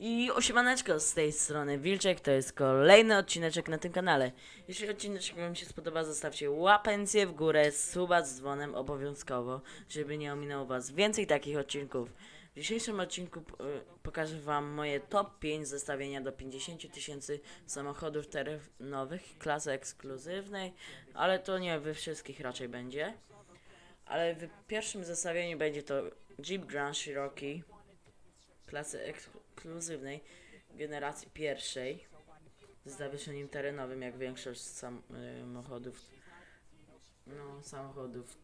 I osiemaneczko z tej strony Wilczek, to jest kolejny odcineczek na tym kanale. Jeśli odcineczek Wam się spodoba, zostawcie łapencję w górę, suba z dzwonem obowiązkowo, żeby nie ominęło Was więcej takich odcinków. W dzisiejszym odcinku y, pokażę Wam moje top 5 zestawienia do 50 tysięcy samochodów terenowych klasy ekskluzywnej, ale to nie we wszystkich raczej będzie. Ale w pierwszym zestawieniu będzie to Jeep Grand Cherokee klasy ekskluzywnej generacji pierwszej z zawieszeniem terenowym, jak większość y, samochodów, no, samochodów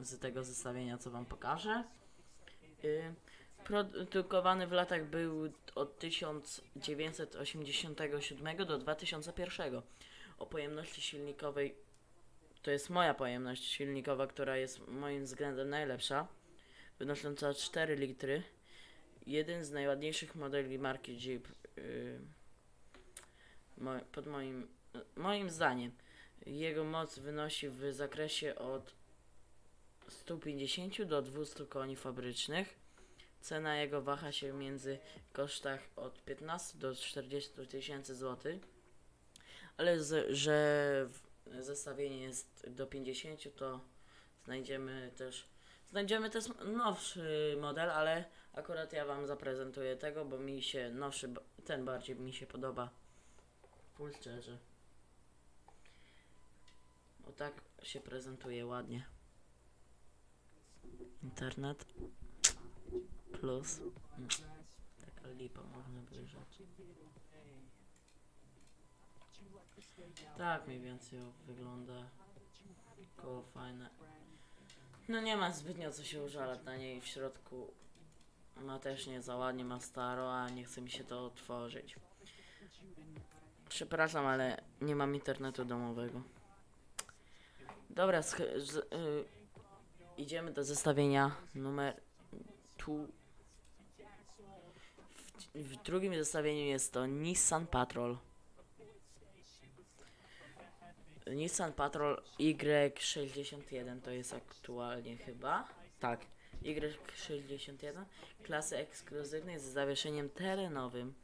z tego zestawienia, co Wam pokażę. Y, Produkowany w latach był od 1987 do 2001. O pojemności silnikowej, to jest moja pojemność silnikowa, która jest moim względem najlepsza, wynosząca 4 litry jeden z najładniejszych modeli marki Jeep. Yy, mo, pod moim, moim zdaniem. Jego moc wynosi w zakresie od 150 do 200 koni fabrycznych. Cena jego waha się między kosztach od 15 do 40 tysięcy złotych. Ale z, że zestawienie jest do 50, to znajdziemy też Znajdziemy też nowszy model, ale akurat ja wam zaprezentuję tego, bo mi się nowszy, ten bardziej mi się podoba. Full szczerze. O tak się prezentuje ładnie. Internet plus. Mm, Taka lipa można rzecz. Tak mniej więcej wygląda. Koło fajne. No nie ma zbytnio co się użalać na niej w środku. Ma też nie za ładnie, ma staro, a nie chce mi się to otworzyć. Przepraszam, ale nie mam internetu domowego. Dobra, sch- z, y, idziemy do zestawienia numer tu. W, w drugim zestawieniu jest to Nissan Patrol. Nissan Patrol Y61 to jest aktualnie chyba. Tak, Y61 klasy ekskluzywnej z zawieszeniem terenowym.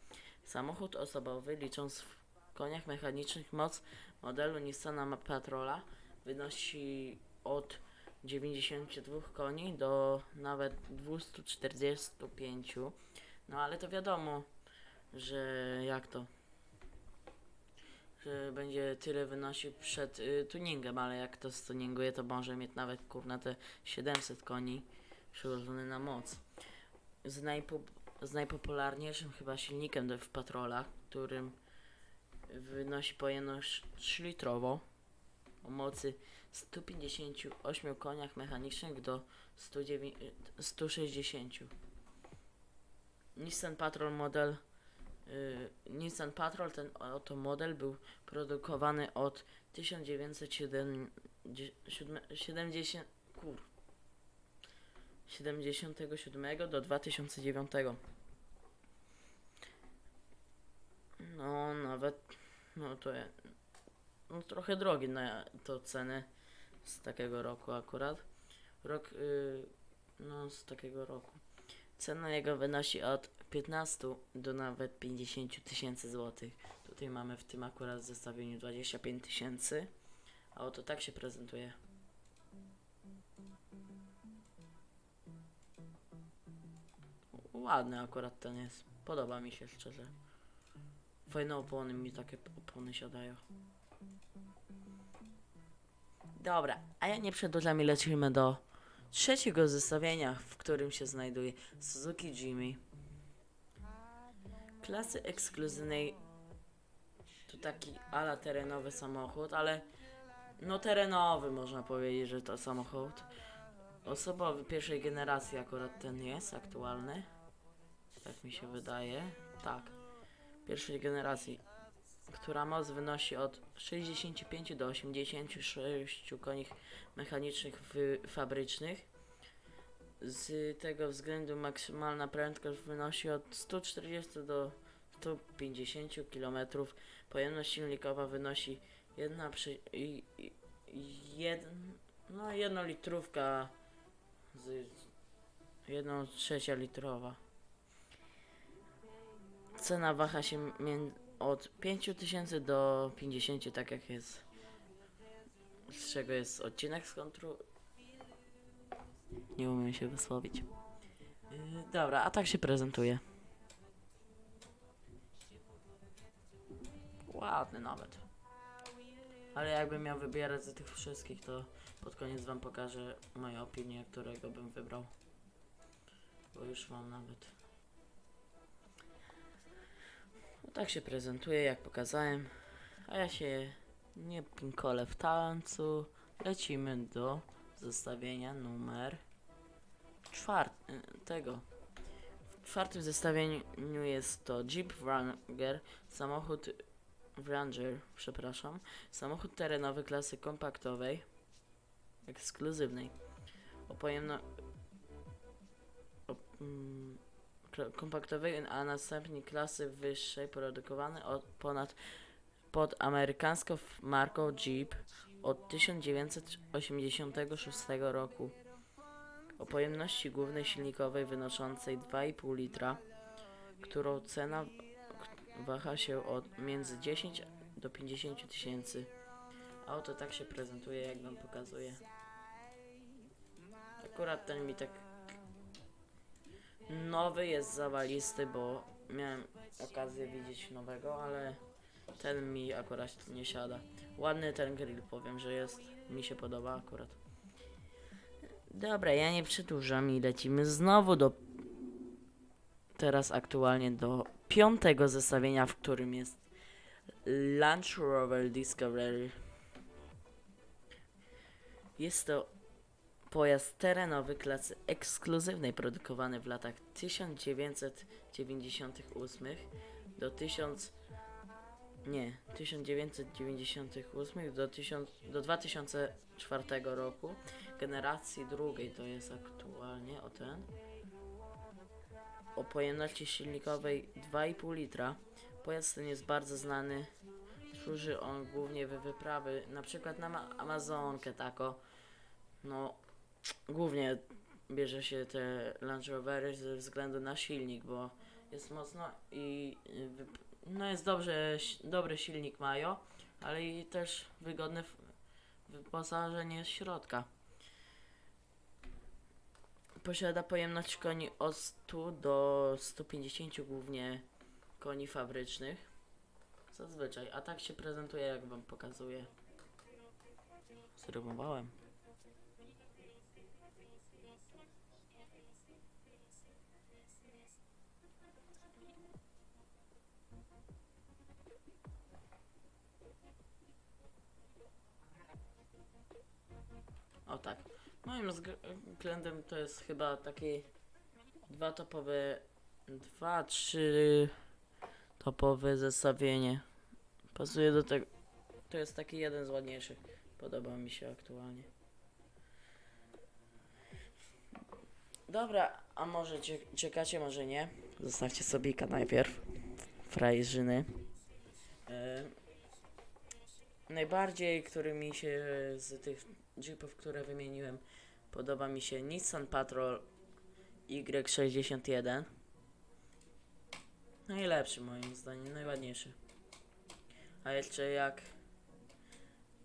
Samochód osobowy licząc w koniach mechanicznych moc modelu Nissana Patrola wynosi od 92 koni do nawet 245. No ale to wiadomo, że jak to że będzie tyle wynosił przed y, tuningiem, ale jak to stuninguje, to może mieć nawet kurna te 700 koni przełożone na moc. Z, najpo, z najpopularniejszym chyba silnikiem do, w patrolach, którym wynosi pojemność 3-litrowo o mocy 158 koniach mechanicznych do 109, 160. Nissan Patrol model y, Nissan Patrol, ten oto model był produkowany od 1970 kur, 77 do 2009. No, nawet, no to je, no trochę drogi na to ceny z takiego roku akurat. Rok, y, no z takiego roku. Cena jego wynosi od 15 do nawet 50 tysięcy złotych. Tutaj mamy w tym akurat zestawieniu 25 tysięcy. A oto tak się prezentuje. Ładny akurat ten jest. Podoba mi się szczerze. Fajne opony mi takie opony siadają. Dobra, a ja nie przedłużam i lecimy do trzeciego zestawienia, w którym się znajduje Suzuki Jimmy. Klasy ekskluzywnej to taki ala terenowy samochód, ale no terenowy można powiedzieć, że to samochód. Osobowy pierwszej generacji akurat ten jest aktualny. Tak mi się wydaje. Tak. Pierwszej generacji, która moc wynosi od 65 do 86 koni mechanicznych fabrycznych. Z tego względu maksymalna prędkość wynosi od 140 do 150 km. Pojemność silnikowa wynosi 1 przy, i, i, jeden, no jednolitrówka z 1 trzecia litrowa. cena waha się mię- od 5000 do 50, tak jak jest. Z czego jest odcinek z kontru. Nie umiem się wysłowić. Yy, dobra, a tak się prezentuje. Ładny nawet. Ale jakbym miał wybierać z tych wszystkich, to pod koniec wam pokażę moją opinię, którego bym wybrał. Bo już mam nawet. Tak się prezentuje, jak pokazałem. A ja się nie pinkolę w tańcu. Lecimy do zestawienia numer czwartego. Tego. W czwartym zestawieniu jest to Jeep Wrangler, samochód Wrangler, przepraszam, samochód terenowy klasy kompaktowej, ekskluzywnej, o pojemno... O, mm, kompaktowej, a następnie klasy wyższej, produkowany od ponad pod amerykańską marką Jeep od 1986 roku. O pojemności głównej silnikowej wynoszącej 2,5 litra, którą cena waha się od między 10 do 50 tysięcy. Auto tak się prezentuje, jak wam pokazuję. Akurat ten mi tak nowy jest zawalisty, bo miałem okazję widzieć nowego, ale ten mi akurat nie siada. Ładny ten grill, powiem, że jest. Mi się podoba akurat. Dobra, ja nie przedłużam i lecimy znowu do. Teraz aktualnie do piątego zestawienia, w którym jest Land Rover Discovery. Jest to pojazd terenowy klasy ekskluzywnej produkowany w latach 1998 do 1000 nie, 1998 do, 1000, do 2004 roku, generacji drugiej to jest aktualnie o ten, o pojemności silnikowej 2,5 litra. Pojazd ten jest bardzo znany, służy on głównie w wyprawy, na przykład na ma- Amazonkę tako, no głównie bierze się te Land Rovery ze względu na silnik, bo jest mocno i y, no jest dobrze, dobry silnik mają, ale i też wygodne wyposażenie środka. Posiada pojemność koni od 100 do 150 głównie koni fabrycznych. Zazwyczaj, a tak się prezentuje jak wam pokazuję. Zrymowałem. O tak. Moim zg- względem to jest chyba taki dwa topowe, dwa, trzy topowe zestawienie. Pasuje do tego. To jest taki jeden z ładniejszych. Podoba mi się aktualnie. Dobra, a może cie- czekacie, może nie. Zostawcie sobie najpierw. Frajżyny. E, najbardziej, który mi się z tych jeepów, które wymieniłem, podoba mi się Nissan Patrol Y61. Najlepszy moim zdaniem, najładniejszy. A jeszcze jak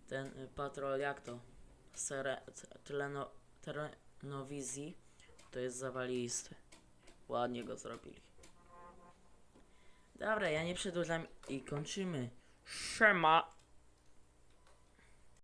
ten y, Patrol, jak to? Sere, tleno, Terenowizji, to jest zawalisty. Ładnie go zrobili. Dobra, ja nie przedłużam i kończymy. Szema!